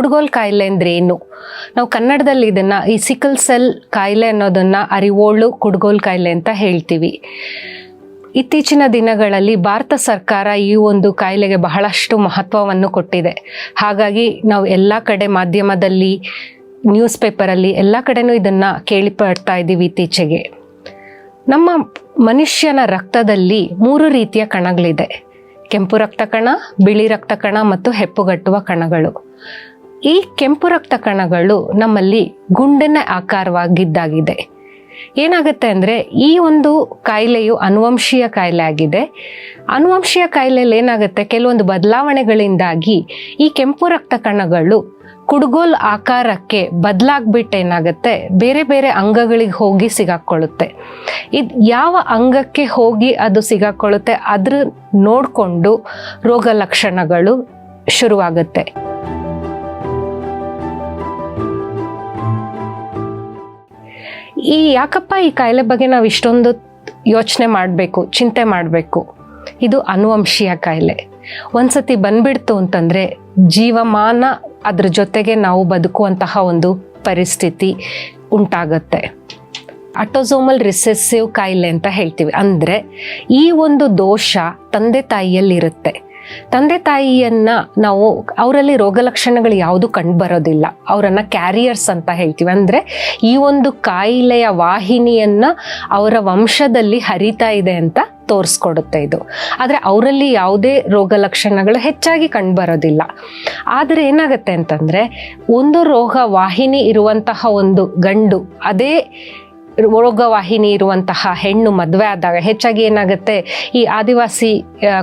ಕುಡುಗೋಲ್ ಕಾಯಿಲೆ ಅಂದ್ರೆ ಏನು? ನಾವು ಕನ್ನಡದಲ್ಲಿ ಇದನ್ನ ಈ ಸಿಕಲ್ ಸೆಲ್ ಕಾಯಿಲೆ ಅನ್ನೋದನ್ನ ಅರಿವೋಳು ಕುಡ್ಗೋಲ್ ಕಾಯಿಲೆ ಅಂತ ಹೇಳ್ತೀವಿ. ಇತ್ತೀಚಿನ ದಿನಗಳಲ್ಲಿ ಭಾರತ ಸರ್ಕಾರ ಈ ಒಂದು ಕಾಯಿಲೆಗೆ ಬಹಳಷ್ಟು ಮಹತ್ವವನ್ನು ಕೊಟ್ಟಿದೆ. ಹಾಗಾಗಿ ನಾವು ಎಲ್ಲ ಕಡೆ ಮಾಧ್ಯಮದಲ್ಲಿ, ನ್ಯೂಸ್ ಪೇಪರಲ್ಲಿ ಎಲ್ಲ ಕಡೆನೂ ಇದನ್ನ ಕೇಳಿಪಡ್ತಾ ಇದ್ದೀವಿ ಇತ್ತೀಚೆಗೆ. ನಮ್ಮ ಮನುಷ್ಯನ ರಕ್ತದಲ್ಲಿ ಮೂರು ರೀತಿಯ ಕಣಗಳಿದೆ. ಕೆಂಪು ರಕ್ತ ಕಣ ಬಿಳಿ ರಕ್ತ ಕಣ ಮತ್ತು ಹೆಪ್ಪುಗಟ್ಟುವ ಕಣಗಳು. ಈ ಕೆಂಪು ರಕ್ತ ಕಣಗಳು ನಮ್ಮಲ್ಲಿ ಗುಂಡಿನ ಆಕಾರವಾಗಿದ್ದಾಗಿದೆ. ಏನಾಗುತ್ತೆ ಅಂದರೆ ಈ ಒಂದು ಕಾಯಿಲೆಯು ಅನುವಂಶೀಯ ಕಾಯಿಲೆ ಆಗಿದೆ. ಅನುವಂಶೀಯ ಕಾಯಿಲೆಯಲ್ಲಿ ಏನಾಗುತ್ತೆ? ಕೆಲವೊಂದು ಬದಲಾವಣೆಗಳಿಂದಾಗಿ ಈ ಕೆಂಪು ರಕ್ತ ಕಣಗಳು ಕುಡುಗೋಲ್ ಆಕಾರಕ್ಕೆ ಬದಲಾಗ್ಬಿಟ್ಟು ಏನಾಗುತ್ತೆ? ಬೇರೆ ಬೇರೆ ಅಂಗಗಳಿಗೆ ಹೋಗಿ ಸಿಗಾಕೊಳ್ಳುತ್ತೆ. ಇದು ಯಾವ ಅಂಗಕ್ಕೆ ಹೋಗಿ ಅದು ಸಿಗಾಕೊಳ್ಳುತ್ತೆ? ಅದ್ರ ನೋಡಿಕೊಂಡು ರೋಗ ಲಕ್ಷಣಗಳು ಶುರುವಾಗುತ್ತೆ. ಈ ಯಾಕಪ್ಪ ಈ ಕಾಯಿಲೆ ಬಗ್ಗೆ ನಾವು ಇಷ್ಟೊಂದು ಯೋಚನೆ ಮಾಡಬೇಕು, ಚಿಂತೆ ಮಾಡಬೇಕು? ಇದು ಅನುವಂಶೀಯ ಕಾಯಿಲೆ. ಒಂದ್ಸತಿ ಬಂದ್ಬಿಡ್ತು ಅಂತಂದ್ರೆ ಜೀವಮಾನ ಅದ್ರ ಜೊತೆಗೆ ನಾವು ಬದುಕುವಂತಹ ಒಂದು ಪರಿಸ್ಥಿತಿ ಉಂಟಾಗತ್ತೆ. ಅಟೋಸೋಮಲ್ ರಿಸೆಸಿವ್ ಕಾಯಿಲೆ ಅಂತ ಹೇಳ್ತೀವಿ. ಅಂದ್ರೆ ಈ ಒಂದು ದೋಷ ತಂದೆ ತಾಯಿಯಲ್ಲಿ ಇರುತ್ತೆ ತಂದೆ ತಾಯಿಯನ್ನ ನಾವು ಅವರಲ್ಲಿ ರೋಗ ಲಕ್ಷಣಗಳು ಯಾವುದು ಕಂಡು ಬರೋದಿಲ್ಲ. ಅವರನ್ನ ಕ್ಯಾರಿಯರ್ಸ್ ಅಂತ ಹೇಳ್ತೀವಿ. ಅಂದ್ರೆ ಈ ಒಂದು ಕಾಯಿಲೆಯ ವಾಹಿನಿಯನ್ನ ಅವರ ವಂಶದಲ್ಲಿ ಹರಿತಾ ಇದೆ ಅಂತ ತೋರಿಸ್ಕೊಡುತ್ತೆ ಇದು. ಆದರೆ ಅವರಲ್ಲಿ ಯಾವುದೇ ರೋಗ ಲಕ್ಷಣಗಳು ಹೆಚ್ಚಾಗಿ ಕಂಡುಬರೋದಿಲ್ಲ ಆದರೆ ಏನಾಗುತ್ತೆ ಅಂತಂದರೆ, ಒಂದು ರೋಗ ವಾಹಿನಿ ಇರುವಂತಹ ಒಂದು ಗಂಡು, ಅದೇ ರೋಗವಾಹಿನಿ ಇರುವಂತಹ ಹೆಣ್ಣು ಮದುವೆ ಆದಾಗ ಹೆಚ್ಚಾಗಿ ಏನಾಗುತ್ತೆ, ಈ ಆದಿವಾಸಿ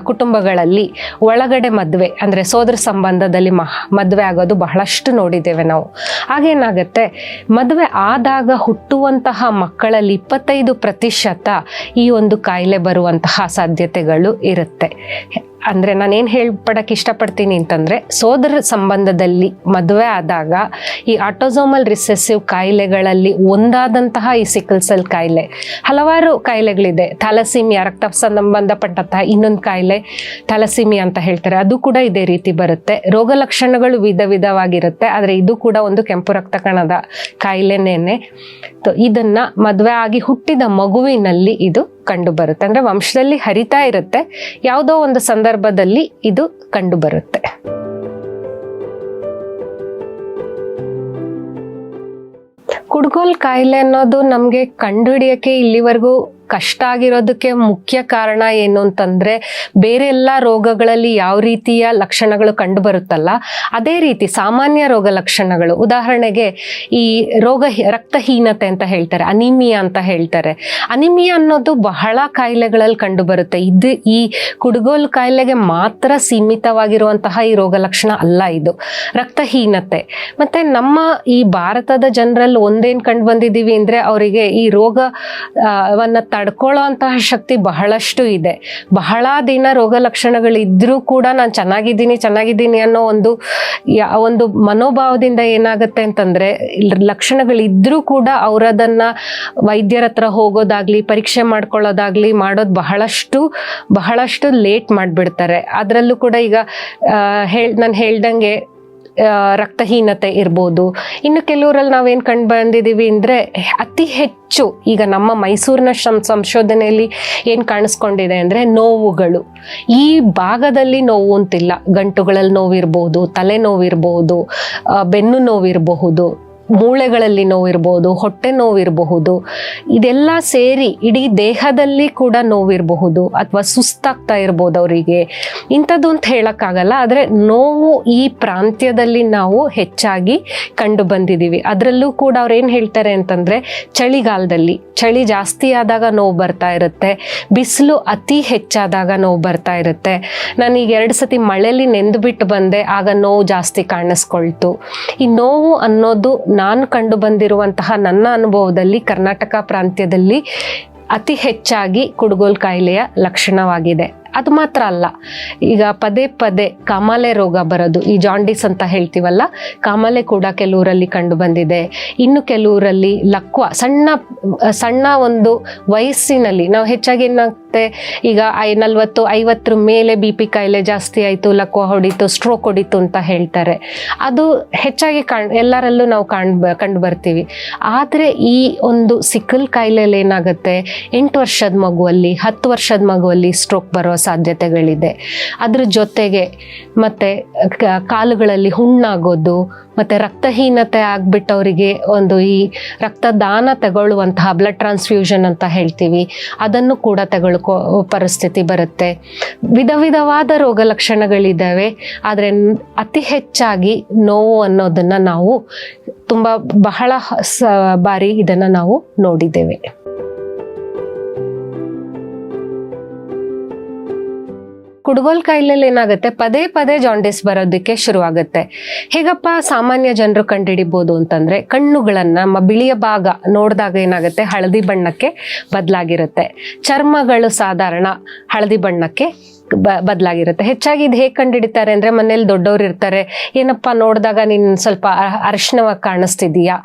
ಕುಟುಂಬಗಳಲ್ಲಿ ಒಳಗಡೆ ಮದುವೆ, ಅಂದರೆ ಸೋದರ ಸಂಬಂಧದಲ್ಲಿ ಮಹ, ಮದುವೆ ಆಗೋದು ಬಹಳಷ್ಟು ನೋಡಿದ್ದೇವೆ ನಾವು. ಹಾಗೇನಾಗುತ್ತೆ ಮದುವೆ ಆದಾಗ ಹುಟ್ಟುವಂತಹ ಮಕ್ಕಳಲ್ಲಿ ಇಪ್ಪತ್ತೈದು ಪ್ರತಿಶತ ಈ ಒಂದು ಕಾಯಿಲೆ ಬರುವಂತಹ ಸಾಧ್ಯತೆಗಳು ಇರುತ್ತೆ. ಅಂದರೆ ನಾನೇನು ಹೇಳ್ಪಡಕ್ಕೆ ಇಷ್ಟಪಡ್ತೀನಿ ಅಂತಂದರೆ ಸೋದರ ಸಂಬಂಧದಲ್ಲಿ ಮದುವೆ ಆದಾಗ ಈ ಆಟೋಸೋಮಲ್ ರಿಸೆಸಿವ್ ಕಾಯಿಲೆಗಳಲ್ಲಿ ಒಂದಾದಂತಹ ಈ ಸಿಕಲ್ ಸೆಲ್ ಕಾಯಿಲೆ, ಹಲವಾರು ಕಾಯಿಲೆಗಳಿದೆ. ಥಾಲಸೀಮಿಯಾ ರಕ್ತ ಸಂಬಂಧಪಟ್ಟಂತಹ ಇನ್ನೊಂದು ಕಾಯಿಲೆ ಥಾಲಸೀಮಿಯಾ ಅಂತ ಹೇಳ್ತಾರೆ. ಅದು ಕೂಡ ಇದೇ ರೀತಿ ಬರುತ್ತೆ. ರೋಗ ಲಕ್ಷಣಗಳು ವಿಧ ವಿಧವಾಗಿರುತ್ತೆ. ಆದರೆ ಇದು ಕೂಡ ಒಂದು ಕೆಂಪು ರಕ್ತ ಕಣದ ಕಾಯಿಲೆನೇನೆ. ಇದನ್ನ ಮದುವೆ ಆಗಿ ಹುಟ್ಟಿದ ಮಗುವಿನಲ್ಲಿ ಇದು ಕಂಡು ಬರುತ್ತೆ ಅಂದ್ರೆ ವಂಶದಲ್ಲಿ ಹರಿತಾ ಇರುತ್ತೆ. ಯಾವುದೋ ಒಂದು ಸಂದರ್ಭದಲ್ಲಿ ಇದು ಕಂಡು ಬರುತ್ತೆ ಕುಡ್ಗೋಲ್ ಕಾಯಿಲೆ ಅನ್ನೋದು ನಮಗೆ ಕಂಡುಹಿಡಿಯಕ್ಕೆ ಇಲ್ಲಿವರೆಗೂ ಕಷ್ಟ ಆಗಿರೋದಕ್ಕೆ ಮುಖ್ಯ ಕಾರಣ ಏನು ಅಂತಂದ್ರೆ ಬೇರೆ ಎಲ್ಲ ರೋಗಗಳಲ್ಲಿ ಯಾವ ರೀತಿಯ ಲಕ್ಷಣಗಳು ಕಂಡು ಬರುತ್ತಲ್ಲ ಅದೇ ರೀತಿ ಸಾಮಾನ್ಯ ರೋಗ ಲಕ್ಷಣಗಳು. ಉದಾಹರಣೆಗೆ ಈ ರೋಗ ರಕ್ತಹೀನತೆ ಅಂತ ಹೇಳ್ತಾರೆ, ಅನಿಮಿಯಾ ಅಂತ ಹೇಳ್ತಾರೆ. ಅನಿಮಿಯಾ ಅನ್ನೋದು ಬಹಳ ಕಾಯಿಲೆಗಳಲ್ಲಿ ಕಂಡು ಬರುತ್ತೆ ಇದು ಈ ಕುಡುಗೋಲ್ ಕಾಯಿಲೆಗೆ ಮಾತ್ರ ಸೀಮಿತವಾಗಿರುವಂತಹ ಈ ರೋಗ ಲಕ್ಷಣ ಅಲ್ಲ ಇದು. ರಕ್ತಹೀನತೆ. ಮತ್ತೆ ನಮ್ಮ ಈ ಭಾರತದ ಜನರಲ್ಲಿ ಒಂದೇನ್ ಕಂಡು ಬಂದಿದ್ದೀವಿ ಅಂದ್ರೆ ಅವರಿಗೆ ಈ ರೋಗವನ್ನು ತಡ್ಕೊಳ್ಳೋ ಅಂತಹ ಶಕ್ತಿ ಬಹಳಷ್ಟು ಇದೆ. ಬಹಳ ದಿನ ರೋಗ ಲಕ್ಷಣಗಳಿದ್ರೂ ಕೂಡ ನಾನು ಚೆನ್ನಾಗಿದ್ದೀನಿ ಚೆನ್ನಾಗಿದ್ದೀನಿ ಅನ್ನೋ ಒಂದು ಒಂದು ಮನೋಭಾವದಿಂದ ಏನಾಗುತ್ತೆ ಅಂತಂದ್ರೆ ಲಕ್ಷಣಗಳಿದ್ರೂ ಕೂಡ ಅವರದನ್ನ ವೈದ್ಯರ ಹತ್ರ ಹೋಗೋದಾಗ್ಲಿ, ಪರೀಕ್ಷೆ ಮಾಡ್ಕೊಳ್ಳೋದಾಗ್ಲಿ ಮಾಡೋದು ಬಹಳಷ್ಟು ಬಹಳಷ್ಟು ಲೇಟ್ ಮಾಡಿಬಿಡ್ತಾರೆ. ಅದರಲ್ಲೂ ಕೂಡ ಈಗ ಹೇಳ್, ನಾನು ಹೇಳ್ದಂಗೆ ರಕ್ತಹೀನತೆ ಇರ್ಬೋದು. ಇನ್ನು ಕೆಲವರಲ್ಲಿ ನಾವೇನು ಕಂಡು ಬಂದಿದ್ದೀವಿ ಅಂದರೆ ಅತಿ ಹೆಚ್ಚು ಈಗ ನಮ್ಮ ಮೈಸೂರಿನ ಸಂಶೋಧನೆಯಲ್ಲಿ ಏನು ಕಾಣಿಸ್ಕೊಂಡಿದೆ ಅಂದರೆ ನೋವುಗಳು. ಈ ಭಾಗದಲ್ಲಿ ನೋವು ಅಂತಿಲ್ಲ. ಗಂಟುಗಳಲ್ಲಿ ನೋವಿರ್ಬೋದು ತಲೆ ನೋವಿರ್ಬೋದು ಆ, ಬೆನ್ನು ನೋವಿರಬಹುದು. ಮೂಳೆಗಳಲ್ಲಿ ನೋವಿರ್ಬೋದು, ಹೊಟ್ಟೆ ನೋವಿರಬಹುದು, ಇದೆಲ್ಲ ಸೇರಿ ಇಡೀ ದೇಹದಲ್ಲಿ ಕೂಡ ನೋವಿರಬಹುದು ಅಥವಾ ಸುಸ್ತಾಗ್ತಾ ಇರ್ಬೋದು ಅವರಿಗೆ. ಇಂಥದ್ದು ಅಂತ ಹೇಳೋಕ್ಕಾಗಲ್ಲ, ಆದರೆ ನೋವು ಈ ಪ್ರಾಂತ್ಯದಲ್ಲಿ ನಾವು ಹೆಚ್ಚಾಗಿ ಕಂಡು ಬಂದಿದ್ದೀವಿ. ಅದರಲ್ಲೂ ಕೂಡ ಅವ್ರು ಏನು ಹೇಳ್ತಾರೆ ಅಂತಂದರೆ, ಚಳಿಗಾಲದಲ್ಲಿ, ಚಳಿ ಜಾಸ್ತಿ ಆದಾಗ ನೋವು ಬರ್ತಾ ಇರುತ್ತೆ, ಬಿಸಿಲು ಅತಿ ಹೆಚ್ಚಾದಾಗ ನೋವು ಬರ್ತಾ ಇರುತ್ತೆ. ನಾನೀಗ ಎರಡು ಸತಿ ಮಳೆಯಲ್ಲಿ ನೆಂದು ಬಿಟ್ಟು ಬಂದೆ, ಆಗ ನೋವು ಜಾಸ್ತಿ ಕಾಣಿಸ್ಕೊಳ್ತು. ಈ ನೋವು ಅನ್ನೋದು ನಾನು ಕಂಡು ಬಂದಿರುವಂತಹ ನನ್ನ ಅನುಭವದಲ್ಲಿ ಕರ್ನಾಟಕ ಪ್ರಾಂತ್ಯದಲ್ಲಿ ಅತಿ ಹೆಚ್ಚಾಗಿ ಕುಡುಗೋಲ್ ಕಾಯಿಲೆಯ ಲಕ್ಷಣವಾಗಿದೆ. ಅದು ಮಾತ್ರ ಅಲ್ಲ. ಈಗ ಪದೇ ಪದೇ ಕಾಮಾಲೆ ರೋಗ ಬರೋದು, ಈ ಜಾಂಡಿಸ್ ಅಂತ ಹೇಳ್ತೀವಲ್ಲ, ಕಾಮಾಲೆ ಕೂಡ ಕೆಲವರಲ್ಲಿ ಕಂಡು ಬಂದಿದೆ. ಇನ್ನು ಕೆಲವರಲ್ಲಿ ಲಕ್ವ, ಸಣ್ಣ ಸಣ್ಣ ಒಂದು ವಯಸ್ಸಿನಲ್ಲಿ, ನಾವು ಹೆಚ್ಚಾಗಿ ಏನಾಗುತ್ತೆ, ಈಗ ಐ ನಲ್ವತ್ತು, ಐವತ್ತರ ಮೇಲೆ ಬಿ ಪಿ ಕಾಯಿಲೆ ಜಾಸ್ತಿ ಆಯಿತು, ಲಕ್ವ ಹೊಡಿತು ಸ್ಟ್ರೋಕ್ ಹೊಡಿತು ಅಂತ ಹೇಳ್ತಾರೆ. ಅದು ಹೆಚ್ಚಾಗಿ ಕಾಣ್, ಎಲ್ಲರಲ್ಲೂ ನಾವು ಕಾಣ್, ಕಂಡು ಬರ್ತೀವಿ. ಆದರೆ ಈ ಒಂದು ಸಿಕ್ಕಲ್ ಕಾಯಿಲೆಯಲ್ಲಿ ಏನಾಗುತ್ತೆ, ಎಂಟು ವರ್ಷದ ಮಗುವಲ್ಲಿ, ಹತ್ತು ವರ್ಷದ ಮಗುವಲ್ಲಿ ಸ್ಟ್ರೋಕ್ ಬರೋ ಸಾಧ್ಯತೆಗಳಿದೆ. ಅದ್ರ ಜೊತೆಗೆ ಮತ್ತೆ ಕಾಲುಗಳಲ್ಲಿ ಹುಣ್ಣಾಗೋದು, ಮತ್ತೆ ರಕ್ತಹೀನತೆ ಆಗ್ಬಿಟ್ಟವರಿಗೆ ಒಂದು ಈ ರಕ್ತದಾನ ತಗೊಳ್ಳುವಂತಹ ಬ್ಲಡ್ ಟ್ರಾನ್ಸ್ಫ್ಯೂಷನ್ ಅಂತ ಹೇಳ್ತೀವಿ. ಅದನ್ನು ಕೂಡ ತಗೊಳ್ಕೋ, ಪರಿಸ್ಥಿತಿ ಬರುತ್ತೆ. ವಿಧ ವಿಧವಾದ ರೋಗ ಲಕ್ಷಣಗಳಿದ್ದಾವೆ. ಆದರೆ ಅತಿ ಹೆಚ್ಚಾಗಿ ನೋವು ಅನ್ನೋದನ್ನು ನಾವು ತುಂಬ ಬಹಳ ಬಾರಿ ಇದನ್ನು ನಾವು ನೋಡಿದ್ದೇವೆ. ಕುಡುಗೋಲ್ ಕಾಯಿಲೆಯಲ್ಲಿ ಏನಾಗುತ್ತೆ? ಪದೇ ಪದೇ ಜಾಂಡಿಸ್ ಬರೋದಕ್ಕೆ ಶುರುವಾಗುತ್ತೆ. ಹೇಗಪ್ಪ ಸಾಮಾನ್ಯ ಜನರು ಕಂಡುಹಿಡಿಬೋದು ಅಂತಂದ್ರೆ ಕಣ್ಣುಗಳನ್ನ ನಮ್ಮ ಬಿಳಿಯ ಭಾಗ ನೋಡಿದಾಗ ಏನಾಗುತ್ತೆ? ಹಳದಿ ಬಣ್ಣಕ್ಕೆ ಬದಲಾಗಿರುತ್ತೆ. ಚರ್ಮಗಳು ಸಾಧಾರಣ ಹಳದಿ ಬಣ್ಣಕ್ಕೆ ಬ, ಬದಲಾಗಿರುತ್ತೆ. ಹೆಚ್ಚಾಗಿ ಇದು ಹೇಗೆ ಕಂಡುಹಿಡಿತಾರೆ ಅಂದರೆ ಮನೇಲಿ ದೊಡ್ಡವ್ರು ಇರ್ತಾರೆ. ಏನಪ್ಪ ನೋಡಿದಾಗ ನೀನು ಸ್ವಲ್ಪ ಅರಿಶಿನವಾಗಿ ಕಾಣಿಸ್ತಿದೀಯಾ?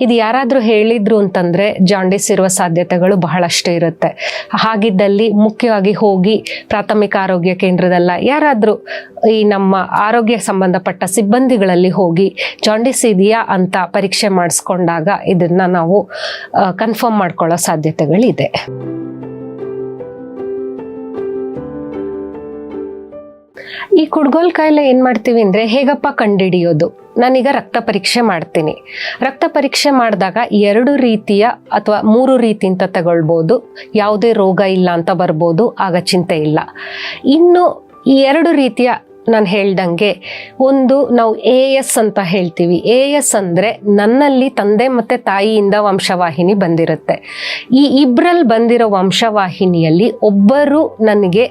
ಇದು ಯಾರಾದರೂ ಹೇಳಿದ್ರು ಅಂತಂದರೆ ಜಾಂಡಿಸ್ ಇರುವ ಸಾಧ್ಯತೆಗಳು ಬಹಳಷ್ಟು ಇರುತ್ತೆ. ಹಾಗಿದ್ದಲ್ಲಿ ಮುಖ್ಯವಾಗಿ ಹೋಗಿ ಪ್ರಾಥಮಿಕ ಆರೋಗ್ಯ ಕೇಂದ್ರದಲ್ಲ ಯಾರಾದರೂ ಈ ನಮ್ಮ ಆರೋಗ್ಯ ಸಂಬಂಧಪಟ್ಟ ಸಿಬ್ಬಂದಿಗಳಲ್ಲಿ ಹೋಗಿ ಜಾಂಡಿಸ್ ಇದೆಯಾ ಅಂತ ಪರೀಕ್ಷೆ ಮಾಡಿಸ್ಕೊಂಡಾಗ ಇದನ್ನು ನಾವು ಕನ್ಫರ್ಮ್ ಮಾಡ್ಕೊಳ್ಳೋ ಸಾಧ್ಯತೆಗಳಿದೆ. ಈ ಕುಡ್ಗೋಲ್ ಕಾಯಿಲೆ ಏನು ಮಾಡ್ತೀವಿ ಅಂದ್ರೆ ಹೇಗಪ್ಪ ಕಂಡಿಡಿಯೋದು? ನಾನೀಗ ರಕ್ತ ಪರೀಕ್ಷೆ ಮಾಡ್ತೀನಿ. ರಕ್ತ ಪರೀಕ್ಷೆ ಮಾಡಿದಾಗ ಎರಡು ರೀತಿಯ ಅಥವಾ ಮೂರು ರೀತಿ ಅಂತ ತಗೊಳ್ಬೋದು. ಯಾವುದೇ ರೋಗ ಇಲ್ಲ ಅಂತ ಬರ್ಬೋದು, ಆಗ ಚಿಂತೆ ಇಲ್ಲ. ಇನ್ನು ಈ ಎರಡು ರೀತಿಯ ನಾನು ಹೇಳ್ದಂಗೆ ಒಂದು ನಾವು ಎ ಎಸ್ ಅಂತ ಹೇಳ್ತೀವಿ. ಎ ಎಸ್ ಅಂದರೆ ನನ್ನಲ್ಲಿ ತಂದೆ ಮತ್ತು ತಾಯಿಯಿಂದ ವಂಶವಾಹಿನಿ ಬಂದಿರುತ್ತೆ. ಈ ಇಬ್ಬರಲ್ಲಿ ಬಂದಿರೋ ವಂಶವಾಹಿನಿಯಲ್ಲಿ ಒಬ್ಬರು ನನಗೆ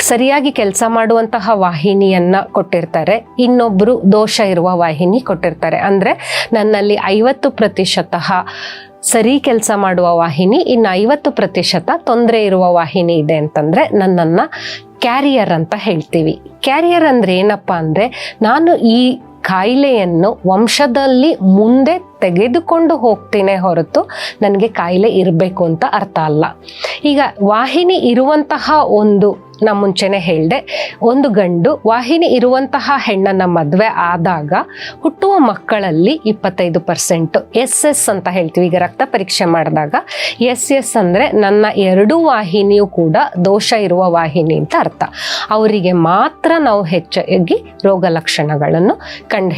ಸರಿಯಾಗಿ ಕೆಲಸ ಮಾಡುವಂತಹ ವಾಹಿನಿಯನ್ನ ಕೊಟ್ಟಿರ್ತಾರೆ. ಇನ್ನೊಬ್ರು ದೋಷ ಇರುವ ವಾಹಿನಿ ಕೊಟ್ಟಿರ್ತಾರೆ. ಅಂದ್ರೆ ನನ್ನಲ್ಲಿ ಐವತ್ತು ಪ್ರತಿಶತ ಸರಿ ಕೆಲಸ ಮಾಡುವ ವಾಹಿನಿ, ಇನ್ನು ಐವತ್ತು ಪ್ರತಿಶತ ತೊಂದರೆ ಇರುವ ವಾಹಿನಿ ಇದೆ ಅಂತಂದ್ರೆ ನನ್ನನ್ನ ಕ್ಯಾರಿಯರ್ ಅಂತ ಹೇಳ್ತೀವಿ. ಕ್ಯಾರಿಯರ್ ಅಂದ್ರೆ ಏನಪ್ಪಾ ಅಂದ್ರೆ ನಾನು ಈ ಕಾಯಿಲೆಯನ್ನು ವಂಶದಲ್ಲಿ ಮುಂದೆ ತೆಗೆದುಕೊಂಡು ಹೋಗ್ತೇನೆ ಹೊರತು ನನಗೆ ಕಾಯಿಲೆ ಇರಬೇಕು ಅಂತ ಅರ್ಥ ಅಲ್ಲ. ಈಗ ವಾಹಿನಿ ಇರುವಂತಹ ಒಂದು ನಾ ಮುಂಚೆನೆ ಹೇಳಿದೆ, ಒಂದು ಗಂಡು ವಾಹಿನಿ ಇರುವಂತಹ ಹೆಣ್ಣನ್ನ ಮದುವೆ ಆದಾಗ ಹುಟ್ಟುವ ಮಕ್ಕಳಲ್ಲಿ ಇಪ್ಪತ್ತೈದು ಪರ್ಸೆಂಟ್ ಎಸ್ ಎಸ್ ಅಂತ ಹೇಳ್ತೀವಿ. ಈಗ ರಕ್ತ ಪರೀಕ್ಷೆ ಮಾಡಿದಾಗ ಎಸ್ ಎಸ್ ಅಂದ್ರೆ ನನ್ನ ಎರಡೂ ವಾಹಿನಿಯು ಕೂಡ ದೋಷ ಇರುವ ವಾಹಿನಿ ಅಂತ ಅರ್ಥ. ಅವರಿಗೆ ಮಾತ್ರ ನಾವು ಹೆಚ್ಚಾಗಿ ರೋಗ ಲಕ್ಷಣಗಳನ್ನು ಕಂಡು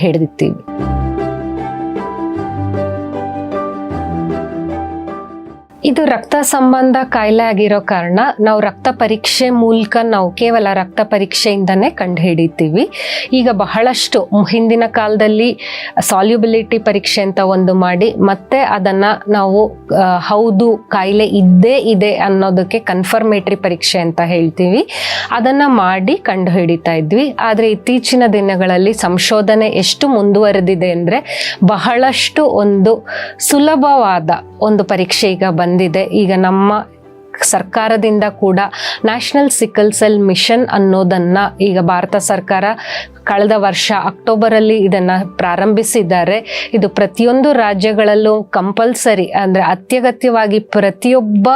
ಇದು ರಕ್ತ ಸಂಬಂಧ ಕಾಯಿಲೆ ಆಗಿರೋ ಕಾರಣ ನಾವು ರಕ್ತ ಪರೀಕ್ಷೆ ಮೂಲಕ ನಾವು ಕೇವಲ ರಕ್ತ ಪರೀಕ್ಷೆಯಿಂದನೇ ಕಂಡು ಹಿಡಿತೀವಿ ಈಗ ಬಹಳಷ್ಟು ಹಿಂದಿನ ಕಾಲದಲ್ಲಿ ಸಾಲ್ಯುಬಿಲಿಟಿ ಪರೀಕ್ಷೆ ಅಂತ ಒಂದು ಮಾಡಿ ಮತ್ತೆ ಅದನ್ನು ನಾವು ಹೌದು ಕಾಯಿಲೆ ಇದ್ದೇ ಇದೆ ಅನ್ನೋದಕ್ಕೆ ಕನ್ಫರ್ಮೇಟರಿ ಪರೀಕ್ಷೆ ಅಂತ ಹೇಳ್ತೀವಿ. ಅದನ್ನು ಮಾಡಿ ಕಂಡು ಹಿಡಿತಾ ಇದ್ವಿ. ಆದರೆ ಇತ್ತೀಚಿನ ದಿನಗಳಲ್ಲಿ ಸಂಶೋಧನೆ ಎಷ್ಟು ಮುಂದುವರೆದಿದೆ ಅಂದರೆ ಬಹಳಷ್ಟು ಒಂದು ಸುಲಭವಾದ ಒಂದು ಪರೀಕ್ಷೆ ಈಗ ಬಂದಿದೆ. ಈಗ ನಮ್ಮ ಸರ್ಕಾರದಿಂದ ಕೂಡ ನ್ಯಾಷನಲ್ ಸಿಕಲ್ ಸೆಲ್ ಮಿಷನ್ ಅನ್ನೋದನ್ನ ಈಗ ಭಾರತ ಸರ್ಕಾರ ಕಳೆದ ವರ್ಷ ಅಕ್ಟೋಬರಲ್ಲಿ ಇದನ್ನ ಪ್ರಾರಂಭಿಸಿದ್ದಾರೆ. ಇದು ಪ್ರತಿಯೊಂದು ರಾಜ್ಯಗಳಲ್ಲೂ ಕಂಪಲ್ಸರಿ ಅಂದ್ರೆ ಅತ್ಯಗತ್ಯವಾಗಿ ಪ್ರತಿಯೊಬ್ಬ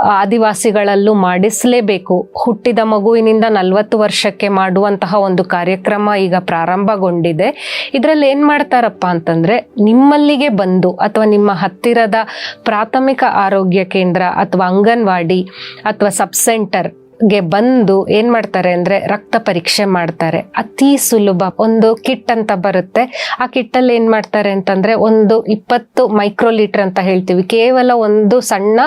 ಆದಿವಾಸಿಗಳಲ್ಲೂ ಮಾಡಿಸಲೇಬೇಕು. ಹುಟ್ಟಿದ ಮಗುವಿನಿಂದ ನಲವತ್ತು ವರ್ಷಕ್ಕೆ ಮಾಡುವಂತಹ ಒಂದು ಕಾರ್ಯಕ್ರಮ ಈಗ ಪ್ರಾರಂಭಗೊಂಡಿದೆ. ಇದರಲ್ಲಿ ಏನು ಮಾಡ್ತಾರಪ್ಪ ಅಂತಂದ್ರೆ, ನಿಮ್ಮಲ್ಲಿಗೆ ಬಂದು ಅಥವಾ ನಿಮ್ಮ ಹತ್ತಿರದ ಪ್ರಾಥಮಿಕ ಆರೋಗ್ಯ ಕೇಂದ್ರ ಅಥವಾ ಅಂಗನವಾಡಿ ಅಥವಾ ಸಬ್ ಸೆಂಟರ್ ಗೆ ಬಂದು ಏನ್ ಮಾಡ್ತಾರೆ ಅಂದ್ರೆ ರಕ್ತ ಪರೀಕ್ಷೆ ಮಾಡ್ತಾರೆ. ಅತಿ ಸುಲಭ, ಒಂದು ಕಿಟ್ ಅಂತ ಬರುತ್ತೆ. ಆ ಕಿಟ್ ಅಲ್ಲಿ ಏನ್ ಮಾಡ್ತಾರೆ ಅಂತಂದ್ರೆ ಒಂದು ಇಪ್ಪತ್ತು ಮೈಕ್ರೋ ಲೀಟರ್ ಅಂತ ಹೇಳ್ತೀವಿ. ಕೇವಲ ಒಂದು ಸಣ್ಣ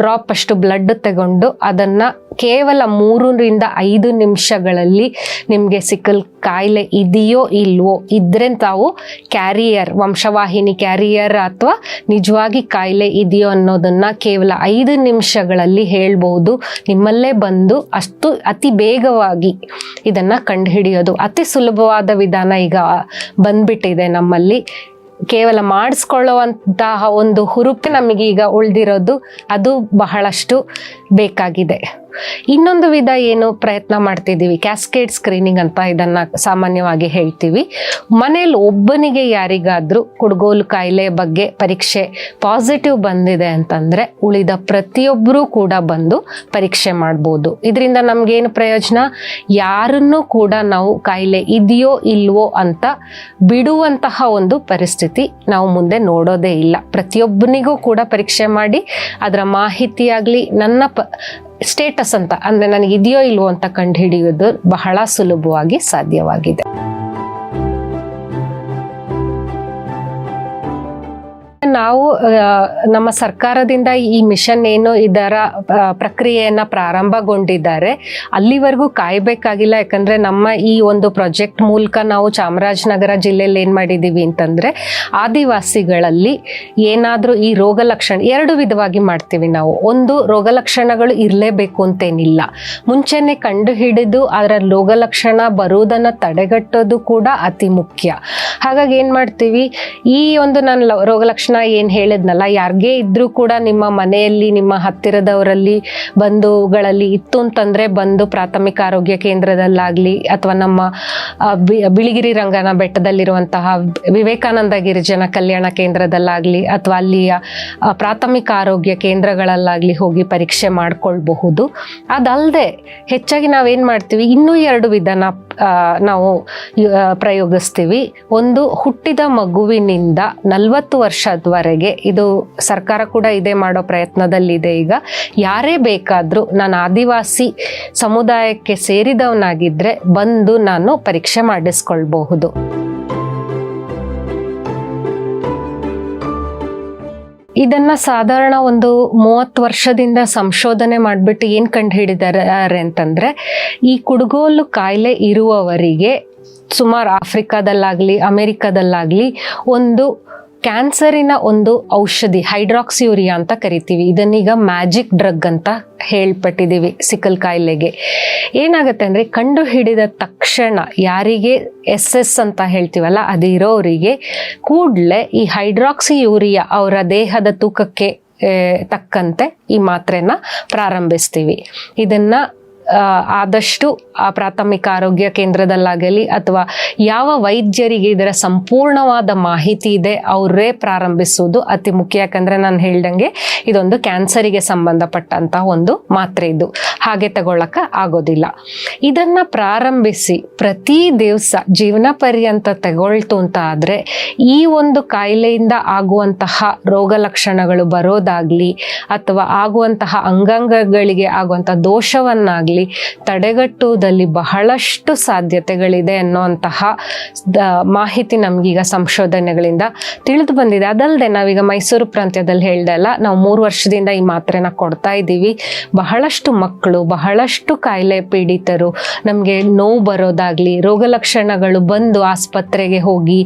ಡ್ರಾಪ್ ಅಷ್ಟು ಬ್ಲಡ್ ತಗೊಂಡು ಅದನ್ನ ಕೇವಲ ಮೂರರಿಂದ ಐದು ನಿಮಿಷಗಳಲ್ಲಿ ನಿಮ್ಗೆ ಸಿಕ್ಕಲ್ ಕಾಯಿಲೆ ಇದೆಯೋ ಇಲ್ವೋ ಇದ್ರೆ ತಾವು ಕ್ಯಾರಿಯರ್ ವಂಶವಾಹಿನಿ ಕ್ಯಾರಿಯರ್ ಅಥವಾ ನಿಜವಾಗಿ ಕಾಯಿಲೆ ಇದೆಯೋ ಅನ್ನೋದನ್ನ ಕೇವಲ ಐದು ನಿಮಿಷಗಳಲ್ಲಿ ಹೇಳ್ಬಹುದು ನಿಮ್ಮಲ್ಲೇ ಬಂದು ಅಷ್ಟು ಅತಿ ಬೇಗವಾಗಿ ಇದನ್ನ ಕಂಡುಹಿಡಿಯೋದು. ಅತಿ ಸುಲಭವಾದ ವಿಧಾನ ಈಗ ಬಂದ್ಬಿಟ್ಟಿದೆ ನಮ್ಮಲ್ಲಿ. ಕೇವಲ ಮಾಡಿಸ್ಕೊಳ್ಳುವಂತಹ ಒಂದು ಹುರುಪು ನಮಗೆ ಈಗ ಉಳಿದಿರೋದು. ಅದು ಬಹಳಷ್ಟು ಬೇಕಾಗಿದೆ. ಇನ್ನೊಂದು ವಿಧ ಏನು ಪ್ರಯತ್ನ ಮಾಡ್ತಿದ್ದೀವಿ? ಕ್ಯಾಸ್ಕೇಡ್ ಸ್ಕ್ರೀನಿಂಗ್ ಅಂತ ಇದನ್ನ ಸಾಮಾನ್ಯವಾಗಿ ಹೇಳ್ತೀವಿ. ಮನೇಲಿ ಒಬ್ಬನಿಗೆ ಯಾರಿಗಾದ್ರೂ ಕುಡ್ಗೋಲು ಕಾಯಿಲೆ ಬಗ್ಗೆ ಪರೀಕ್ಷೆ ಪಾಸಿಟಿವ್ ಬಂದಿದೆ ಅಂತಂದ್ರೆ ಉಳಿದ ಪ್ರತಿಯೊಬ್ಬರೂ ಕೂಡ ಬಂದು ಪರೀಕ್ಷೆ ಮಾಡ್ಬೋದು. ಇದರಿಂದ ನಮ್ಗೇನು ಪ್ರಯೋಜನ? ಯಾರನ್ನೂ ಕೂಡ ನಾವು ಕಾಯಿಲೆ ಇದೆಯೋ ಇಲ್ವೋ ಅಂತ ಬಿಡುವಂತಹ ಒಂದು ಪರಿಸ್ಥಿತಿ ನಾವು ಮುಂದೆ ನೋಡೋದೇ ಇಲ್ಲ. ಪ್ರತಿಯೊಬ್ಬನಿಗೂ ಕೂಡ ಪರೀಕ್ಷೆ ಮಾಡಿ, ಅದರ ಮಾಹಿತಿಯಾಗಲಿ, ನನ್ನ ಸ್ಟೇಟಸ್ ಅಂತ ಅಂದ್ರೆ ಇದೆಯೋ ಇಲ್ವೋ ಅಂತ ಕಂಡುಹಿಡಿಯೋದು ಬಹಳ ಸುಲಭವಾಗಿ ಸಾಧ್ಯವಾಗಿದೆ. ನಾವು ನಮ್ಮ ಸರ್ಕಾರದಿಂದ ಈ ಮಿಷನ್ ಏನು ಇದರ ಪ್ರಕ್ರಿಯೆಯನ್ನು ಪ್ರಾರಂಭಗೊಂಡಿದ್ದಾರೆ. ಅಲ್ಲಿವರೆಗೂ ಕಾಯಬೇಕಾಗಿಲ್ಲ. ಯಾಕಂದ್ರೆ ನಮ್ಮ ಈ ಒಂದು ಪ್ರಾಜೆಕ್ಟ್ ಮೂಲಕ ನಾವು ಚಾಮರಾಜನಗರ ಜಿಲ್ಲೆಯಲ್ಲಿ ಏನು ಮಾಡಿದ್ದೀವಿ ಅಂತಂದ್ರೆ, ಆದಿವಾಸಿಗಳಲ್ಲಿ ಏನಾದರೂ ಈ ರೋಗ ಲಕ್ಷಣ, ಎರಡು ವಿಧವಾಗಿ ಮಾಡ್ತೀವಿ ನಾವು. ಒಂದು, ರೋಗ ಲಕ್ಷಣಗಳು ಇರಲೇಬೇಕು ಅಂತೇನಿಲ್ಲ. ಮುಂಚೆನೆ ಕಂಡು ಹಿಡಿದು ಅದರ ರೋಗ ಲಕ್ಷಣ ಬರುವುದನ್ನು ತಡೆಗಟ್ಟೋದು ಕೂಡ ಅತಿ ಮುಖ್ಯ. ಹಾಗಾಗಿ ಏನು ಮಾಡ್ತೀವಿ, ಈ ಒಂದು ನಾನು ರೋಗ ಏನ್ ಹೇಳಿದ್ನಲ್ಲ, ಯಾರಿಗೇ ಇದ್ದರೂ ಕೂಡ ನಿಮ್ಮ ಮನೆಯಲ್ಲಿ, ನಿಮ್ಮ ಹತ್ತಿರದವರಲ್ಲಿ, ಬಂಧುಗಳಲ್ಲಿ ಇತ್ತು ಅಂತಂದರೆ ಬಂದು ಪ್ರಾಥಮಿಕ ಆರೋಗ್ಯ ಕೇಂದ್ರದಲ್ಲಾಗಲಿ ಅಥವಾ ನಮ್ಮ ಬಿಳಿಗಿರಿ ರಂಗನ ಬೆಟ್ಟದಲ್ಲಿರುವಂತಹ ವಿವೇಕಾನಂದ ಗಿರಿಜನ ಕಲ್ಯಾಣ ಕೇಂದ್ರದಲ್ಲಾಗಲಿ ಅಥವಾ ಅಲ್ಲಿಯ ಪ್ರಾಥಮಿಕ ಆರೋಗ್ಯ ಕೇಂದ್ರಗಳಲ್ಲಾಗಲಿ ಹೋಗಿ ಪರೀಕ್ಷೆ ಮಾಡಿಕೊಳ್ಬಹುದು. ಅದಲ್ಲದೆ ಹೆಚ್ಚಾಗಿ ನಾವೇನು ಮಾಡ್ತೀವಿ, ಇನ್ನೂ ಎರಡು ವಿಧಾನ ನಾವು ಪ್ರಯೋಗಿಸ್ತೀವಿ. ಒಂದು ಹುಟ್ಟಿದ ಮಗುವಿನಿಂದ ನಲವತ್ತು ವರ್ಷದವರೆಗೆ ಇದು ಸರ್ಕಾರ ಕೂಡ ಇದೇ ಮಾಡೋ ಪ್ರಯತ್ನದಲ್ಲಿದೆ ಈಗ. ಯಾರೇ ಬೇಕಾದರೂ ನಾನು ಆದಿವಾಸಿ ಸಮುದಾಯಕ್ಕೆ ಸೇರಿದವನಾಗಿದ್ದರೆ ಬಂದು ನಾನು ಪರೀಕ್ಷೆ ಮಾಡಿಸ್ಕೊಳ್ಬಹುದು. ಇದನ್ನ ಸಾಧಾರಣ ಒಂದು ಮೂವತ್ತು ವರ್ಷದಿಂದ ಸಂಶೋಧನೆ ಮಾಡಿಬಿಟ್ಟು ಏನು ಕಂಡು ಹಿಡಿದಾರೆ ಅಂತಂದ್ರೆ, ಈ ಕುಡುಗೋಲು ಕಾಯಿಲೆ ಇರುವವರಿಗೆ ಸುಮಾರು ಆಫ್ರಿಕಾದಲ್ಲಾಗ್ಲಿ, ಅಮೇರಿಕಾದಲ್ಲಾಗಲಿ ಒಂದು ಕ್ಯಾನ್ಸರಿನ ಒಂದು ಔಷಧಿ, ಹೈಡ್ರಾಕ್ಸಿಯೂರಿಯಾ ಅಂತ ಕರಿತೀವಿ. ಇದನ್ನೀಗ ಮ್ಯಾಜಿಕ್ ಡ್ರಗ್ ಅಂತ ಹೇಳ್ಪಟ್ಟಿದ್ದೀವಿ ಸಿಕಲ್ ಕಾಯಿಲೆಗೆ. ಏನಾಗುತ್ತೆ ಅಂದರೆ ಕಂಡು ಹಿಡಿದ ತಕ್ಷಣ ಯಾರಿಗೆ ಎಸ್ ಎಸ್ ಅಂತ ಹೇಳ್ತೀವಲ್ಲ, ಅದಿರೋರಿಗೆ ಕೂಡಲೇ ಈ ಹೈಡ್ರಾಕ್ಸಿ ಯೂರಿಯಾ ಅವರ ದೇಹದ ತೂಕಕ್ಕೆ ತಕ್ಕಂತೆ ಈ ಮಾತ್ರೆನ ಪ್ರಾರಂಭಿಸ್ತೀವಿ. ಇದನ್ನ ಆದಷ್ಟು ಆ ಪ್ರಾಥಮಿಕ ಆರೋಗ್ಯ ಕೇಂದ್ರದಲ್ಲಾಗಲಿ ಅಥವಾ ಯಾವ ವೈದ್ಯರಿಗೆ ಇದರ ಸಂಪೂರ್ಣವಾದ ಮಾಹಿತಿ ಇದೆ ಅವರೇ ಪ್ರಾರಂಭಿಸುವುದು ಅತಿ ಮುಖ್ಯ. ಯಾಕಂದ್ರೆ ನಾನು ಹೇಳ್ದಂಗೆ ಇದೊಂದು ಕ್ಯಾನ್ಸರಿಗೆ ಸಂಬಂಧಪಟ್ಟಂತಹ ಒಂದು ಮಾತ್ರೆ ಇದು. ಹಾಗೆ ತಗೊಳ್ಳಕ ಆಗೋದಿಲ್ಲ. ಇದನ್ನ ಪ್ರಾರಂಭಿಸಿ ಪ್ರತಿ ದಿವಸ ಜೀವನ ಪರ್ಯಂತ ತಗೊಳ್ತು ಅಂತ ಆದ್ರೆ ಈ ಒಂದು ಕಾಯಿಲೆಯಿಂದ ಆಗುವಂತಹ ರೋಗ ಲಕ್ಷಣಗಳು ಬರೋದಾಗ್ಲಿ ಅಥವಾ ಆಗುವಂತಹ ಅಂಗಾಂಗಗಳಿಗೆ ಆಗುವಂತಹ ದೋಷವನ್ನಾಗ್ಲಿ ತಡೆಗಟ್ಟುವುದಲ್ಲಿ ಬಹಳಷ್ಟು ಸಾಧ್ಯತೆಗಳಿದೆ ಅನ್ನುವಂತಹ ಮಾಹಿತಿ ನಮ್ಗೀಗ ಸಂಶೋಧನೆಗಳಿಂದ ತಿಳಿದು ಬಂದಿದೆ. ಅದಲ್ಲದೆ ನಾವೀಗ ಮೈಸೂರು ಪ್ರಾಂತ್ಯದಲ್ಲಿ ಹೇಳ್ದಲ್ಲ ನಾವು ಮೂರು ವರ್ಷದಿಂದ ಈ ಮಾತ್ರೆನ ಕೊಡ್ತಾ ಇದ್ದೀವಿ. ಬಹಳಷ್ಟು ಮಕ್ಕಳು ಬಹಳಷ್ಟು ಕಾಯಿಲೆ ಪೀಡಿತರು ನಮಗೆ ನೋವು ಬರೋದಾಗಲಿ, ರೋಗ ಲಕ್ಷಣಗಳು ಬಂದು ಆಸ್ಪತ್ರೆಗೆ ಹೋಗಿ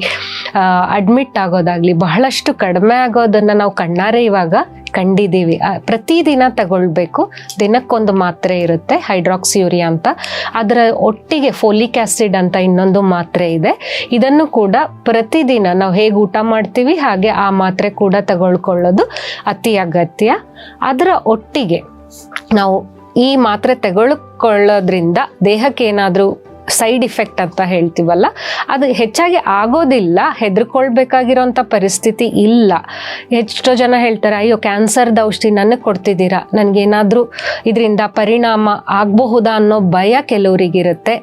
ಅಡ್ಮಿಟ್ ಆಗೋದಾಗಲಿ ಬಹಳಷ್ಟು ಕಡಿಮೆ ಆಗೋದನ್ನು ನಾವು ಕಣ್ಣಾರೆ ಇವಾಗ ಕಂಡಿದ್ದೀವಿ. ಪ್ರತಿದಿನ ತಗೊಳ್ಬೇಕು. ದಿನಕ್ಕೊಂದು ಮಾತ್ರೆ ಇರುತ್ತೆ, ಹೈಡ್ರಾಕ್ಸಿಯೂರಿಯಾ ಅಂತ. ಅದರ ಒಟ್ಟಿಗೆ ಫೋಲಿಕ್ ಆ್ಯಸಿಡ್ ಅಂತ ಇನ್ನೊಂದು ಮಾತ್ರೆ ಇದೆ. ಇದನ್ನು ಕೂಡ ಪ್ರತಿದಿನ ನಾವು ಹೇಗೆ ಊಟ ಮಾಡ್ತೀವಿ, ಹಾಗೆ ಆ ಮಾತ್ರೆ ಕೂಡ ತಗೊಳ್ಕೊಳ್ಳೋದು ಅತಿ ಅಗತ್ಯ. ಅದರ ಒಟ್ಟಿಗೆ ನಾವು ಈ ಮಾತ್ರೆ ತೆಗೆದುಕೊಳ್ಳೋದ್ರಿಂದ ದೇಹಕ್ಕೆ ಏನಾದರೂ ಸೈಡ್ ಇಫೆಕ್ಟ್ ಅಂತ ಹೇಳ್ತೀವಲ್ಲ, ಅದು ಹೆಚ್ಚಾಗಿ ಆಗೋದಿಲ್ಲ, ಹೆದರ್ಕೊಳ್ಬೇಕಾಗಿರೋಂಥ ಪರಿಸ್ಥಿತಿ ಇಲ್ಲ. ಎಷ್ಟೋ ಜನ ಹೇಳ್ತಾರೆ, ಅಯ್ಯೋ, ಕ್ಯಾನ್ಸರ್ದ ಔಷಧಿ ನನಗೆ ಕೊಡ್ತಿದ್ದೀರಾ? ನನಗೇನಾದರೂ ಇದರಿಂದ ಪರಿಣಾಮ ಆಗಬಹುದಾ ಅನ್ನೋ ಭಯ ಕೆಲವರಿಗಿರುತ್ತೆ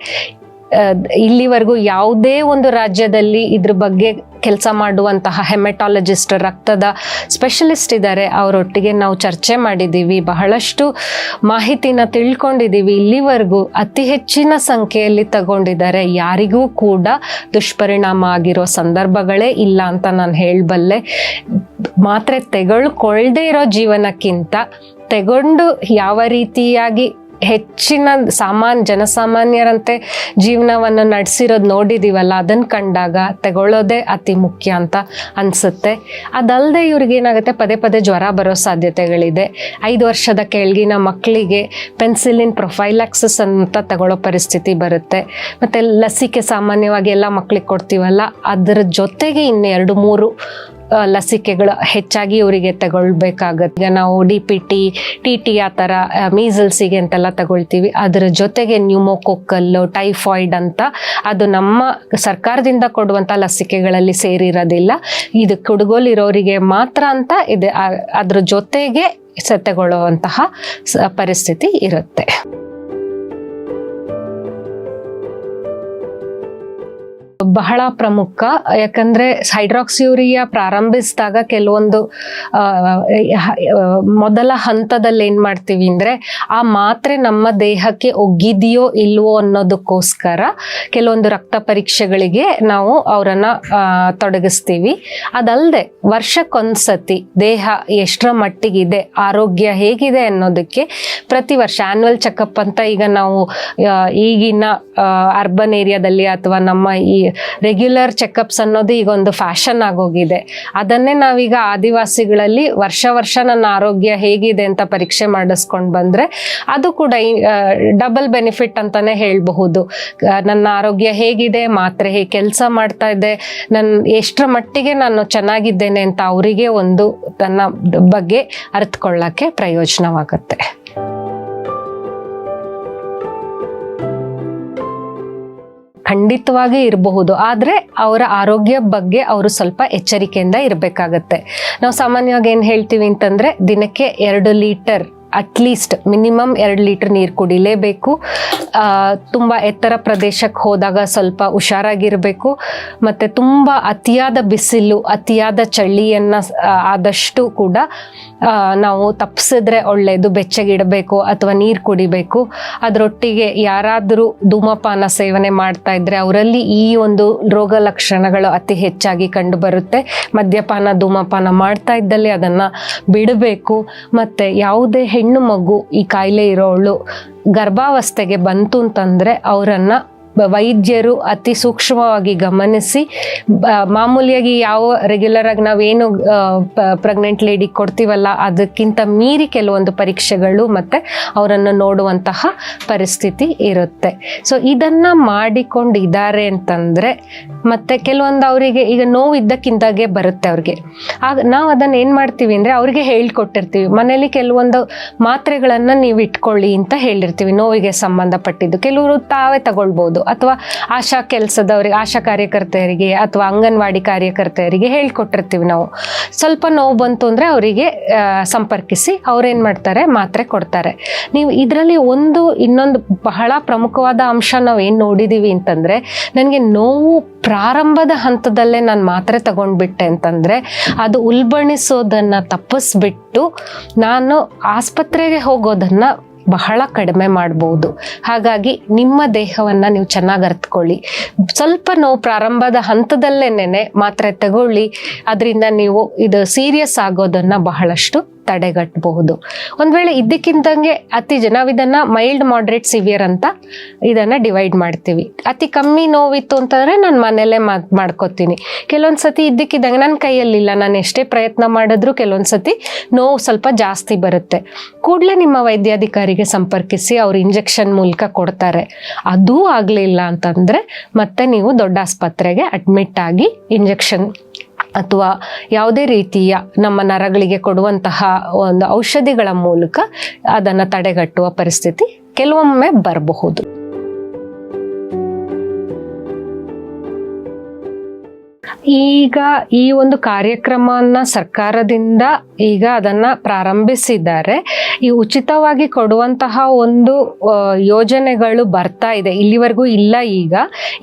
ಇಲ್ಲಿವರೆಗೂ ಯಾವುದೇ ಒಂದು ರಾಜ್ಯದಲ್ಲಿ ಇದ್ರ ಬಗ್ಗೆ ಕೆಲಸ ಮಾಡುವಂತಹ ಹೆಮೆಟಾಲಜಿಸ್ಟ್ ರಕ್ತದ ಸ್ಪೆಷಲಿಸ್ಟ್ ಇದ್ದಾರೆ ಅವರೊಟ್ಟಿಗೆ ನಾವು ಚರ್ಚೆ ಮಾಡಿದ್ದೀವಿ ಬಹಳಷ್ಟು ಮಾಹಿತಿನ ತಿಳ್ಕೊಂಡಿದ್ದೀವಿ ಇಲ್ಲಿವರೆಗೂ ಅತಿ ಹೆಚ್ಚಿನ ಸಂಖ್ಯೆಯಲ್ಲಿ ತಗೊಂಡಿದ್ದಾರೆ, ಯಾರಿಗೂ ಕೂಡ ದುಷ್ಪರಿಣಾಮ ಆಗಿರೋ ಸಂದರ್ಭಗಳೇ ಇಲ್ಲ ಅಂತ ನಾನು ಹೇಳಬಲ್ಲೆ. ಮಾತ್ರೆ ತೆಗೊಳ್ಕೊಳ್ದೇ ಇರೋ ಜೀವನಕ್ಕಿಂತ ತೆಗೊಂಡು ಯಾವ ರೀತಿಯಾಗಿ ಹೆಚ್ಚಿನ ಸಾಮಾನ್ಯ ಜನಸಾಮಾನ್ಯರಂತೆ ಜೀವನವನ್ನು ನಡೆಸಿರೋದು ನೋಡಿದ್ದೀವಲ್ಲ ಅದನ್ನು ಕಂಡಾಗ ತಗೊಳ್ಳೋದೇ ಅತಿ ಮುಖ್ಯ ಅಂತ ಅನಿಸುತ್ತೆ. ಅದಲ್ಲದೆ ಇವ್ರಿಗೆ ಏನಾಗುತ್ತೆ, ಪದೇ ಪದೇ ಜ್ವರ ಬರೋ ಸಾಧ್ಯತೆಗಳಿದೆ. ಐದು ವರ್ಷದ ಕೆಳಗಿನ ಮಕ್ಕಳಿಗೆ ಪೆನ್ಸಿಲಿನ್ ಪ್ರೊಫೈಲಾಕ್ಸಿಸ್ ಅಂತ ತಗೊಳ್ಳೋ ಪರಿಸ್ಥಿತಿ ಬರುತ್ತೆ. ಮತ್ತು ಲಸಿಕೆ ಸಾಮಾನ್ಯವಾಗಿ ಎಲ್ಲ ಮಕ್ಕಳಿಗೆ ಕೊಡ್ತೀವಲ್ಲ, ಅದರ ಜೊತೆಗೆ ಇನ್ನೆರಡು ಮೂರು ಲಸಿಕೆಗಳು ಹೆಚ್ಚಾಗಿ ಇವರಿಗೆ ತಗೊಳ್ಬೇಕಾಗತ್ತೆ. ಈಗ ನಾವು D P T T T ಆ ಥರ ಮೀಸಲ್ಸಿಗೆ ಅಂತೆಲ್ಲ ತಗೊಳ್ತೀವಿ. ಅದರ ಜೊತೆಗೆ ನ್ಯೂಮೋಕೊಕ್ಕಲ್ಲು, ಟೈಫಾಯ್ಡ್ ಅಂತ, ಅದು ನಮ್ಮ ಸರ್ಕಾರದಿಂದ ಕೊಡುವಂಥ ಲಸಿಕೆಗಳಲ್ಲಿ ಸೇರಿರೋದಿಲ್ಲ. ಇದು ಕುಡುಗೋಲಿರೋರಿಗೆ ಮಾತ್ರ ಅಂತ ಇದೆ. ಅದ್ರ ಜೊತೆಗೆ ಸತ್ತಗೊಳ್ಳುವಂತಹ ಪರಿಸ್ಥಿತಿ ಇರುತ್ತೆ. ಬಹಳ ಪ್ರಮುಖ. ಯಾಕಂದ್ರೆ ಹೈಡ್ರಾಕ್ಸಿಯೂರಿಯಾ ಪ್ರಾರಂಭಿಸಿದಾಗ ಕೆಲವೊಂದು ಮೊದಲ ಹಂತದಲ್ಲಿ ಏನ್ ಮಾಡ್ತೀವಿ ಅಂದ್ರೆ ಆ ಮಾತ್ರೆ ನಮ್ಮ ದೇಹಕ್ಕೆ ಒಗ್ಗಿದೆಯೋ ಇಲ್ವೋ ಅನ್ನೋದಕ್ಕೋಸ್ಕರ ಕೆಲವೊಂದು ರಕ್ತ ಪರೀಕ್ಷೆಗಳಿಗೆ ನಾವು ಅವರನ್ನ ತೊಡಗಿಸ್ತೀವಿ. ಅದಲ್ಲದೆ ವರ್ಷಕ್ಕೊಂದ್ಸತಿ ದೇಹ ಎಷ್ಟರ ಮಟ್ಟಿಗಿದೆ, ಆರೋಗ್ಯ ಹೇಗಿದೆ ಅನ್ನೋದಕ್ಕೆ ಪ್ರತಿ ವರ್ಷ ಆನ್ಯುವಲ್ ಚೆಕಪ್ ಅಂತ ಈಗ ನಾವು ಈಗಿನ ಅರ್ಬನ್ ಏರಿಯಾದಲ್ಲಿ ಅಥವಾ ನಮ್ಮ ಈ ರೆಗ್ಯುಲರ್ ಚೆಕಪ್ಸ್ ಅನ್ನೋದು ಈಗ ಒಂದು ಫ್ಯಾಷನ್ ಆಗೋಗಿದೆ ಅದನ್ನೇ ನಾವೀಗ ಆದಿವಾಸಿಗಳಲ್ಲಿ ವರ್ಷ ವರ್ಷ ನನ್ನ ಆರೋಗ್ಯ ಹೇಗಿದೆ ಅಂತ ಪರೀಕ್ಷೆ ಮಾಡಿಸ್ಕೊಂಡು ಬಂದರೆ ಅದು ಕೂಡ ಡಬಲ್ ಬೆನಿಫಿಟ್ ಅಂತಾನೆ ಹೇಳಬಹುದು. ನನ್ನ ಆರೋಗ್ಯ ಹೇಗಿದೆ, ಮಾತ್ರೆ ಹೇಗೆ ಕೆಲಸ ಮಾಡ್ತಾ ಇದೆ ನನ್ನ ಎಷ್ಟರ ಮಟ್ಟಿಗೆ ನಾನು ಚೆನ್ನಾಗಿದ್ದೇನೆ ಅಂತ ಅವರಿಗೆ ಒಂದು ತನ್ನ ಬಗ್ಗೆ ಅರ್ಥಕೊಳ್ಳೋಕ್ಕೆ ಪ್ರಯೋಜನವಾಗುತ್ತೆ. ಖಂಡಿತವಾಗಿ ಇರಬಹುದು. ಆದರೆ ಅವರ ಆರೋಗ್ಯ ಬಗ್ಗೆ ಅವರು ಸ್ವಲ್ಪ ಎಚ್ಚರಿಕೆಯಿಂದ ಇರಬೇಕಾಗತ್ತೆ. ನಾವು ಸಾಮಾನ್ಯವಾಗಿ ಏನು ಹೇಳ್ತೀವಿ ಅಂತಂದರೆ ದಿನಕ್ಕೆ ಎರಡು ಲೀಟರ್ ಅಟ್ಲೀಸ್ಟ್ ಮಿನಿಮಮ್ ಎರಡು ಲೀಟರ್ ನೀರು ಕುಡಿಲೇಬೇಕು. ತುಂಬ ಎತ್ತರ ಪ್ರದೇಶಕ್ಕೆ ಹೋದಾಗ ಸ್ವಲ್ಪ ಹುಷಾರಾಗಿರಬೇಕು. ಮತ್ತು ತುಂಬ ಅತಿಯಾದ ಬಿಸಿಲು, ಅತಿಯಾದ ಚಳಿಯನ್ನು ಆದಷ್ಟು ಕೂಡ ನಾವು ತಪ್ಪಿಸಿದ್ರೆ ಒಳ್ಳೆಯದು ಬೆಚ್ಚಗಿಡಬೇಕು ಅಥವಾ ನೀರು ಕುಡಿಬೇಕು. ಅದರೊಟ್ಟಿಗೆ ಯಾರಾದರೂ ಧೂಮಪಾನ ಸೇವನೆ ಮಾಡ್ತಾ ಇದ್ದರೆ ಅವರಲ್ಲಿ ಈ ಒಂದು ರೋಗ ಲಕ್ಷಣಗಳು ಅತಿ ಹೆಚ್ಚಾಗಿ ಕಂಡುಬರುತ್ತೆ. ಮದ್ಯಪಾನ, ಧೂಮಪಾನ ಮಾಡ್ತಾ ಇದ್ದಲ್ಲಿ ಅದನ್ನು ಬಿಡಬೇಕು. ಮತ್ತು ಯಾವುದೇ ಹೆಣ್ಣು ಮಗು ಈ ಕಾಯಿಲೆ ಇರೋಳು ಗರ್ಭಾವಸ್ಥೆಗೆ ಬಂತು ಅಂತಂದರೆ ಅವರನ್ನ ವೈದ್ಯರು ಅತಿ ಸೂಕ್ಷ್ಮವಾಗಿ ಗಮನಿಸಿ ಮಾಮೂಲಿಯಾಗಿ ಯಾವ ರೆಗ್ಯುಲರ್ ಆಗಿ ನಾವೇನು ಪ್ರೆಗ್ನೆಂಟ್ ಲೇಡಿ ಕೊಡ್ತೀವಲ್ಲ, ಅದಕ್ಕಿಂತ ಮೀರಿ ಕೆಲವೊಂದು ಪರೀಕ್ಷೆಗಳು ಮತ್ತೆ ಅವರನ್ನು ನೋಡುವಂತಹ ಪರಿಸ್ಥಿತಿ ಇರುತ್ತೆ. ಸೊ ಇದನ್ನ ಮಾಡಿಕೊಂಡಿದ್ದಾರೆ ಅಂತಂದ್ರೆ, ಮತ್ತೆ ಕೆಲವೊಂದು ಅವರಿಗೆ ಈಗ ನೋವು ಇದ್ದಕ್ಕಿಂತಾಗೆ ಬರುತ್ತೆ ಅವ್ರಿಗೆ. ಆಗ ನಾವು ಅದನ್ನ ಏನು ಮಾಡ್ತೀವಿ ಅಂದ್ರೆ, ಅವರಿಗೆ ಹೇಳ್ಕೊಟ್ಟಿರ್ತೀವಿ. ಮನೇಲಿ ಕೆಲವೊಂದು ಮಾತ್ರೆಗಳನ್ನು ನೀವು ಇಟ್ಕೊಳ್ಳಿ ಅಂತ ಹೇಳಿರ್ತೀವಿ, ನೋವಿಗೆ ಸಂಬಂಧಪಟ್ಟಿದ್ದು. ಕೆಲವರು ತಾವೇ ತಗೊಳ್ಬಹುದು ಅಥವಾ ಆಶಾ ಕೆಲಸದವರಿಗೆ, ಆಶಾ ಕಾರ್ಯಕರ್ತೆಯರಿಗೆ ಅಥವಾ ಅಂಗನವಾಡಿ ಕಾರ್ಯಕರ್ತೆಯರಿಗೆ ಹೇಳ್ಕೊಟ್ಟಿರ್ತೀವಿ ನಾವು. ಸ್ವಲ್ಪ ನೋವು ಬಂತು ಅಂದರೆ ಅವರಿಗೆ ಸಂಪರ್ಕಿಸಿ ಅವ್ರೇನು ಮಾಡ್ತಾರೆ, ಮಾತ್ರೆ ಕೊಡ್ತಾರೆ. ನೀವು ಇದರಲ್ಲಿ ಒಂದು, ಇನ್ನೊಂದು ಬಹಳ ಪ್ರಮುಖವಾದ ಅಂಶ ನಾವು ಏನು ನೋಡಿದ್ದೀವಿ ಅಂತಂದರೆ, ನನಗೆ ನೋವು ಪ್ರಾರಂಭದ ಹಂತದಲ್ಲೇ ನಾನು ಮಾತ್ರೆ ತಗೊಂಡ್ಬಿಟ್ಟೆ ಅಂತಂದರೆ, ಅದು ಉಲ್ಬಣಿಸೋದನ್ನು ತಪ್ಪಿಸ್ಬಿಟ್ಟು ನಾನು ಆಸ್ಪತ್ರೆಗೆ ಹೋಗೋದನ್ನ ಬಹಳ ಕಡಿಮೆ ಮಾಡ್ಬೋದು. ಹಾಗಾಗಿ ನಿಮ್ಮ ದೇಹವನ್ನ ನೀವು ಚೆನ್ನಾಗಿ ಅರ್ತ್ಕೊಳ್ಳಿ. ಸ್ವಲ್ಪ ನೋವು ಪ್ರಾರಂಭದ ಹಂತದಲ್ಲೇನೆ ಮಾತ್ರೆ ತಗೊಳ್ಳಿ. ಅದರಿಂದ ನೀವು ಇದು ಸೀರಿಯಸ್ ಆಗೋದನ್ನ ಬಹಳಷ್ಟು ತಡೆಗಟ್ಟಬಹುದು. ಒಂದು ವೇಳೆ ಇದಕ್ಕಿಂತಂಗೆ ಅತಿ ಜನ ಇದನ್ನ ಮೈಲ್ಡ್ ಮಾಡ್ರೇಟ್ ಸಿವಿಯರ್ ಅಂತ ಇದನ್ನ ಡಿವೈಡ್ ಮಾಡ್ತೀವಿ. ಅತಿ ಕಮ್ಮಿ ನೋವಿತ್ತು ಅಂತಂದ್ರೆ ನಾನು ಮನೆಯಲ್ಲೇ ಮಾತ್ ಮಾಡ್ಕೋತೀನಿ. ಕೆಲವೊಂದ್ಸತಿ ಇದ್ದಕ್ಕಿದ್ದಂಗೆ ನನ್ನ ಕೈಯಲ್ಲಿಲ್ಲ, ನಾನು ಎಷ್ಟೇ ಪ್ರಯತ್ನ ಮಾಡಿದ್ರು ಕೆಲವೊಂದ್ಸತಿ ನೋವು ಸ್ವಲ್ಪ ಜಾಸ್ತಿ ಬರುತ್ತೆ. ಕೂಡಲೇ ನಿಮ್ಮ ವೈದ್ಯಾಧಿಕಾರಿಗೆ ಸಂಪರ್ಕಿಸಿ ಅವ್ರು ಇಂಜೆಕ್ಷನ್ ಮೂಲಕ ಕೊಡ್ತಾರೆ. ಅದೂ ಆಗಲಿಲ್ಲ ಅಂತಂದ್ರೆ ಮತ್ತೆ ನೀವು ದೊಡ್ಡ ಆಸ್ಪತ್ರೆಗೆ ಅಡ್ಮಿಟ್ ಆಗಿ ಇಂಜೆಕ್ಷನ್ ಅಥವಾ ಯಾವುದೇ ರೀತಿಯ ನಮ್ಮ ನರಗಳಿಗೆ ಕೊಡುವಂತಹ ಒಂದು ಔಷಧಿಗಳ ಮೂಲಕ ಅದನ್ನು ತಡೆಗಟ್ಟುವ ಪರಿಸ್ಥಿತಿ ಕೆಲವೊಮ್ಮೆ ಬರಬಹುದು. ಈಗ ಈ ಒಂದು ಕಾರ್ಯಕ್ರಮವನ್ನ ಸರ್ಕಾರದಿಂದ ಈಗ ಅದನ್ನ ಪ್ರಾರಂಭಿಸಿದ್ದಾರೆ. ಈ ಉಚಿತವಾಗಿ ಕೊಡುವಂತಹ ಒಂದು ಯೋಜನೆಗಳು ಬರ್ತಾ ಇದೆ. ಇಲ್ಲಿವರೆಗೂ ಇಲ್ಲ ಈಗ.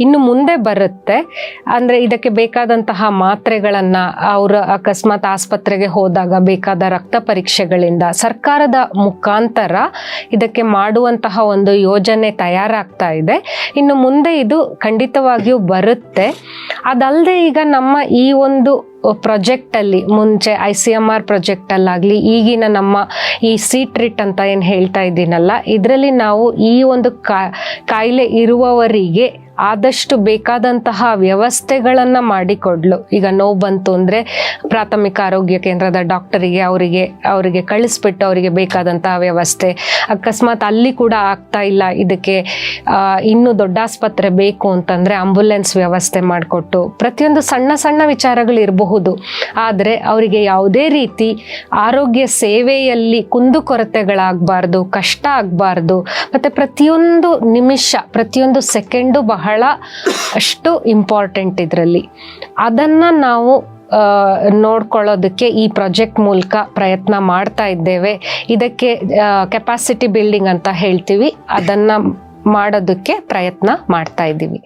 ಇನ್ನು ಮುಂದೆ ಬರುತ್ತೆ. ಅಂದ್ರೆ ಇದಕ್ಕೆ ಬೇಕಾದಂತಹ ಮಾತ್ರೆಗಳನ್ನ ಅವರ ಅಕಸ್ಮಾತ್ ಆಸ್ಪತ್ರೆಗೆ ಹೋದಾಗ ಬೇಕಾದ ರಕ್ತ ಪರೀಕ್ಷೆಗಳಿಂದ ಸರ್ಕಾರದ ಮುಖಾಂತರ ಇದಕ್ಕೆ ಮಾಡುವಂತಹ ಒಂದು ಯೋಜನೆ ತಯಾರಾಗ್ತಾ ಇದೆ. ಇನ್ನು ಮುಂದೆ ಇದು ಖಂಡಿತವಾಗಿಯೂ ಬರುತ್ತೆ. ಅದಲ್ಲದೆ ಈಗ ನಮ್ಮ ಈ ಒಂದು ಪ್ರಾಜೆಕ್ಟ್ ಅಲ್ಲಿ, ಮುಂಚೆ I C M R project ಅಲ್ಲಾಗ್ಲಿ, ಈಗಿನ ನಮ್ಮ ಈ ಸಿ ಟ್ರಿಟ್ ಅಂತ ಏನು ಹೇಳ್ತಾ ಇದ್ದೀನಲ್ಲ, ಇದರಲ್ಲಿ ನಾವು ಈ ಒಂದು ಕಾಯಿಲೆ ಇರುವವರಿಗೆ ಆದಷ್ಟು ಬೇಕಾದಂತಹ ವ್ಯವಸ್ಥೆಗಳನ್ನು ಮಾಡಿಕೊಡ್ಲು. ಈಗ ನೋವು ಬಂತು ಅಂದರೆ ಪ್ರಾಥಮಿಕ ಆರೋಗ್ಯ ಕೇಂದ್ರದ ಡಾಕ್ಟರಿಗೆ ಅವರಿಗೆ ಅವರಿಗೆ ಕಳಿಸ್ಬಿಟ್ಟು ಅವರಿಗೆ ಬೇಕಾದಂತಹ ವ್ಯವಸ್ಥೆ. ಅಕಸ್ಮಾತ್ ಅಲ್ಲಿ ಕೂಡ ಆಗ್ತಾ ಇಲ್ಲ. ಇದಕ್ಕೆ ಇನ್ನೂ ದೊಡ್ಡ ಆಸ್ಪತ್ರೆ ಬೇಕು ಅಂತಂದ್ರೆ ಆಂಬುಲೆನ್ಸ್ ವ್ಯವಸ್ಥೆ ಮಾಡಿಕೊಟ್ಟು. ಪ್ರತಿಯೊಂದು ಸಣ್ಣ ಸಣ್ಣ ವಿಚಾರಗಳು ಇರಬಹುದು. ಆದರೆ ಅವರಿಗೆ ಯಾವುದೇ ರೀತಿ ಆರೋಗ್ಯ ಸೇವೆಯಲ್ಲಿ ಕುಂದುಕೊರತೆಗಳಾಗಬಾರ್ದು ಕಷ್ಟ ಆಗಬಾರ್ದು. ಮತ್ತೆ ಪ್ರತಿಯೊಂದು ನಿಮಿಷ, ಪ್ರತಿಯೊಂದು ಸೆಕೆಂಡು ಬಹಳ ಅಷ್ಟು ಇಂಪಾರ್ಟೆಂಟ್ ಇದರಲ್ಲಿ. ಅದನ್ನು ನಾವು ನೋಡ್ಕೊಳ್ಳೋದಕ್ಕೆ ಈ ಪ್ರಾಜೆಕ್ಟ್ ಮೂಲಕ ಪ್ರಯತ್ನ ಮಾಡ್ತಾ ಇದ್ದೇವೆ. ಇದಕ್ಕೆ ಕೆಪಾಸಿಟಿ ಬಿಲ್ಡಿಂಗ್ ಅಂತ ಹೇಳ್ತೀವಿ. ಅದನ್ನು ಮಾಡೋದಕ್ಕೆ ಪ್ರಯತ್ನ ಮಾಡ್ತಾ ಇದ್ದೀವಿ.